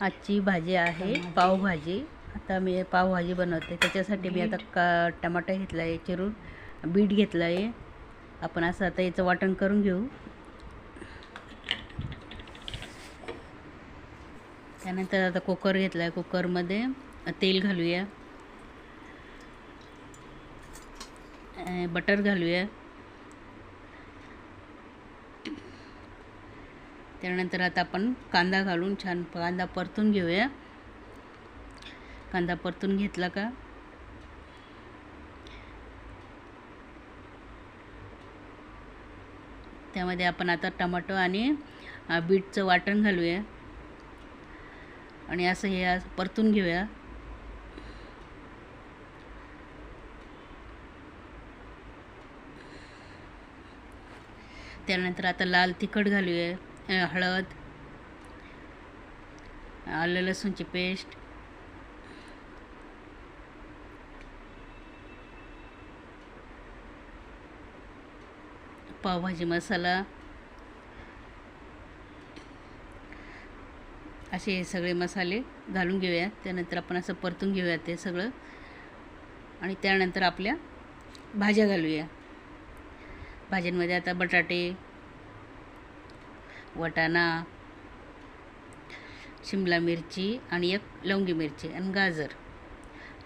आजची भाजी आहे पावभाजी. आता मी पावभाजी बनवते. त्याच्यासाठी मी आता का टमाटा घेतला आहे चिरून बीट घेतलं आहे आपण असं आता याचं वाटण करून घेऊ. त्यानंतर आता कुकर घेतला आहे कुकरमध्ये. तेल घालूया. बटर घालूया. त्यानंतर आता आपण कांदा घालून छान कांदा परतून घेऊया. कांदा परतून घेतला का? त्यामध्ये आपण आता टमाटो आणि बीटचं वाटण घालूया. आणि असं हे परतून घेऊया. त्यानंतर आता लाल तिखट घालूया. हळद आलं लसूणची पेस्ट. पावभाजी मसाला. असे हे सगळे मसाले घालून घेऊया त्यानंतर आपण असं परतून घेऊया ते सगळं. आणि त्यानंतर आपल्या भाज्या घालूया. भाज्यांमध्ये आता बटाटे वटाणा शिमला मिरची आणि एक लवंगी मिरची आणि गाजर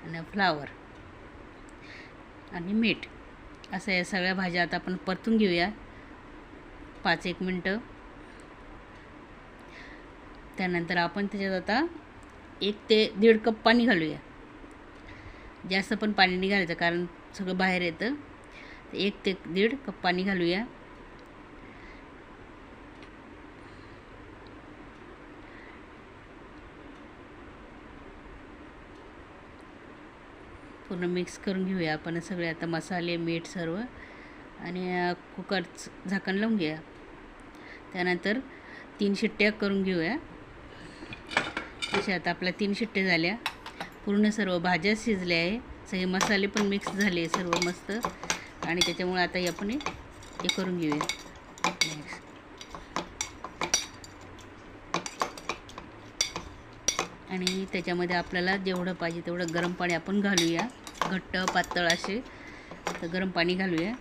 आणि फ्लावर आणि मीठ. असं या सगळ्या भाज्या आता आपण परतून घेऊया. पाच एक मिनटं. त्यानंतर आपण त्याच्यात आता एक ते दीड कप पाणी घालूया. जास्त पण पाणी नाही घालायचं कारण सगळं बाहेर येतं. एक ते दीड कप पाणी घालूया. पूर्ण मिक्स करून घेऊया आपण सगळे आता मसाले मीठ सर्व आणि कुकरच कुकरचं झाकण लावून घेऊया. त्यानंतर तीन शिट्ट्या करून घेऊया. तशा आता आपल्या तीन शिट्ट्या झाल्या. पूर्ण सर्व भाज्या शिजल्या आहे. सगळे मसाले पण मिक्स झाले सर्व मस्त. आणि त्याच्यामुळे आता आपण हे करून घेऊया. मिक्स आणि त्याच्यामध्ये आपल्याला जेवढं पाहिजे तेवढं गरम पाणी आपण घालूया. घट्ट पातळ असे. तर गरम पाणी घालूया.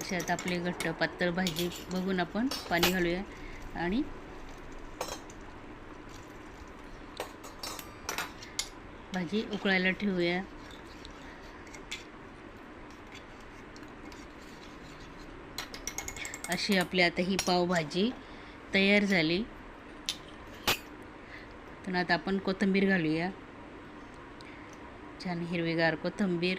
अशात आपले घट्ट पातळ भाजी बघून आपण पाणी घालूया आणि भाजी उकळायला ठेवूया. अशी आपली आता ही पावभाजी तयार झाली. तर आता आपण कोथिंबीर घालूया. छान हिरवीगार कोथिंबीर.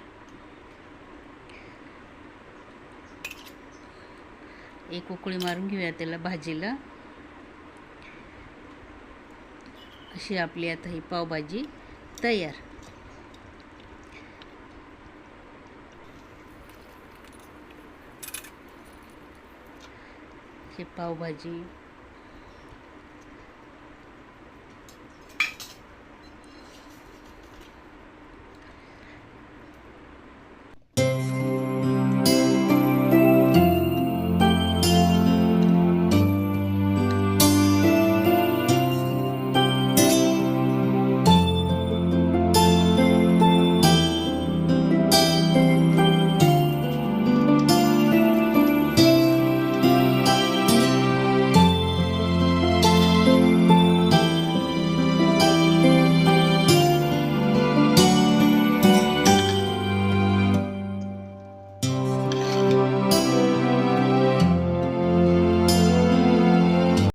एक उकळी मारून घेऊया त्याला भाजीला. अशी आपली आता ही पावभाजी तयार. ही पावभाजी